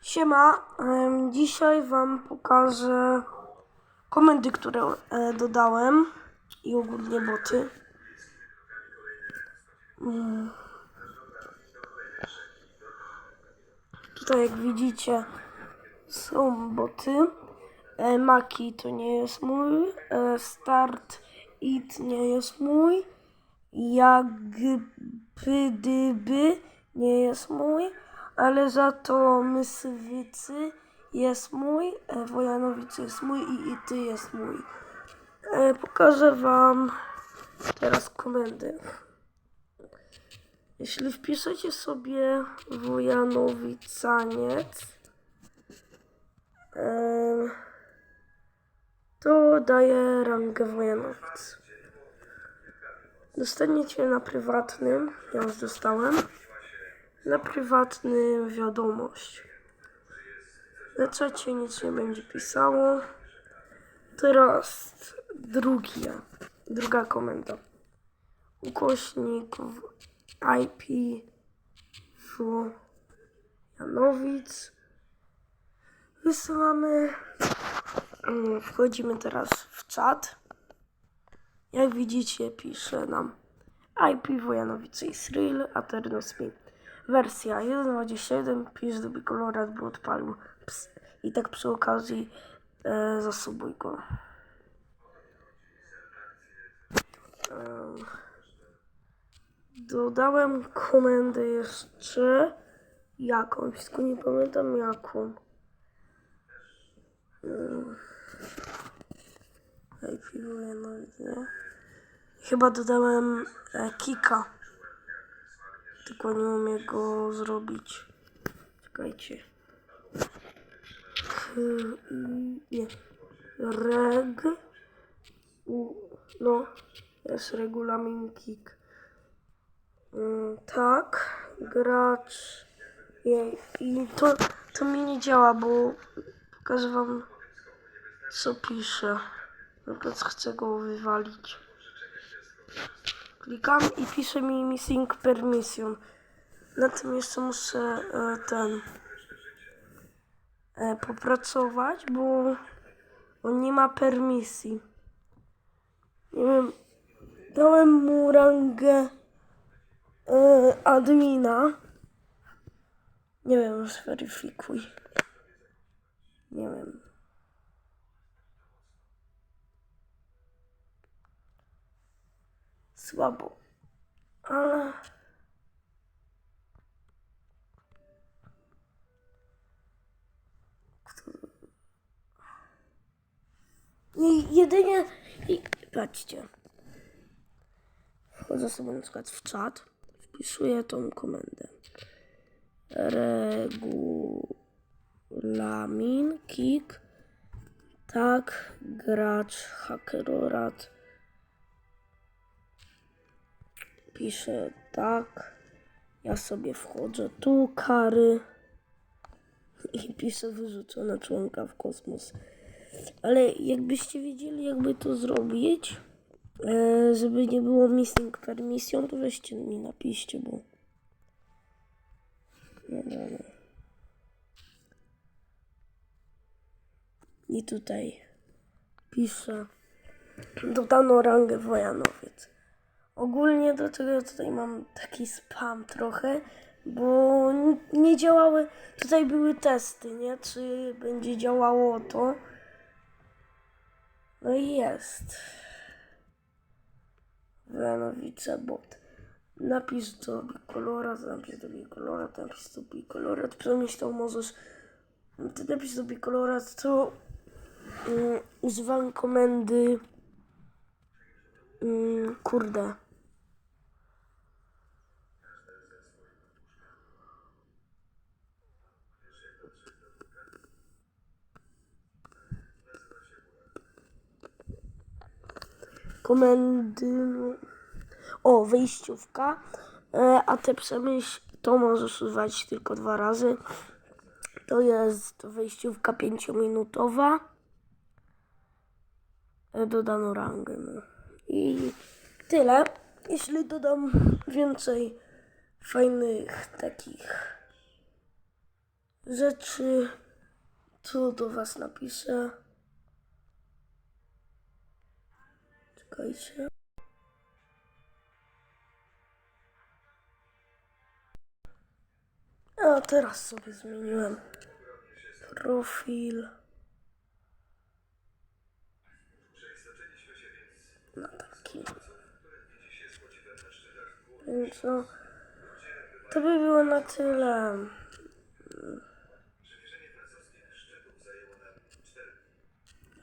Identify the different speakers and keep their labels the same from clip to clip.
Speaker 1: Siema, em, dzisiaj Wam pokażę komendy, które e, dodałem i ogólnie boty. Mm. Tutaj jak widzicie są boty. E, Maki to nie jest mój. E, Start It nie jest mój. Jakbydyby nie jest mój, ale za to Myswycy jest mój, e, Wojanowice jest mój i Ity jest mój. E, pokażę wam teraz komendy. Jeśli wpiszecie sobie Wojanowicaniec, em, to daje rangę Wojanowic. Dostaniecie na prywatnym, ja już dostałem, na prywatnym wiadomość. Na czacie nic nie będzie pisało. Teraz drugie, druga komenda. Ukośnik w IP Janowic. Wysyłamy. Mm, Wchodzimy teraz w czat. Jak widzicie, pisze nam IP Wojanowice Israel, Aternos Mi. Wersja 1.21, pisz do Bicolorat, by odpalił. Ps. I tak przy okazji e, zasubuj go. Em, dodałem komendę jeszcze jakąś, tylko nie pamiętam jaką. IP Wojanowice. Chyba dodałem e, kika. Tylko nie umiem go zrobić. Czekajcie. Nie. Reg. No. Jest regulamin kick. Mm, tak. Gracz. I to, to mi nie działa, bo pokażę wam co pisze. Na przykład chcę go wywalić. Klikam i pisze mi missing permission. Na tym jeszcze muszę e, ten e, popracować, bo on nie ma permisji. Nie wiem, dałem mu rangę e, admina. Nie wiem, zweryfikuj. Nie wiem. Słabo. Ale... Nie, jedynie... I, patrzcie. Wchodzę sobie na przykład w czat. Wpisuję tą komendę. Regulamin kick. Tak, gracz, hakerorat. Piszę tak. Ja sobie wchodzę tu, kary. I piszę wyrzucona członka w kosmos. Ale jakbyście wiedzieli, jakby to zrobić, e, żeby nie było missing permission, to weźcie mi napiszcie, bo... No, no, no. I tutaj piszę dodano rangę Wojanowiec. Ogólnie do tego tutaj mam taki spam trochę, bo nie działały, tutaj były testy, nie? Czy będzie działało to? No i jest. Wojanowice bot. Napisz do Bicolorat, napisz do Bicolorat, napisz do Bicolorat. Przemyślał możesz. Ty napisz do Bicolorat, to mm, używam komendy mm, kurde. Komendy. O, wyjściówka. E, a te przemyśl to możesz używać tylko dwa razy. To jest wyjściówka pięciominutowa. E, Dodano rangę. No. I tyle. Jeśli dodam więcej fajnych takich rzeczy tu do Was napiszę. Czekajcie. A teraz sobie zmieniłem profil na taki. Więc no, to by było na tyle.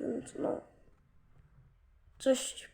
Speaker 1: Więc no. Cześć.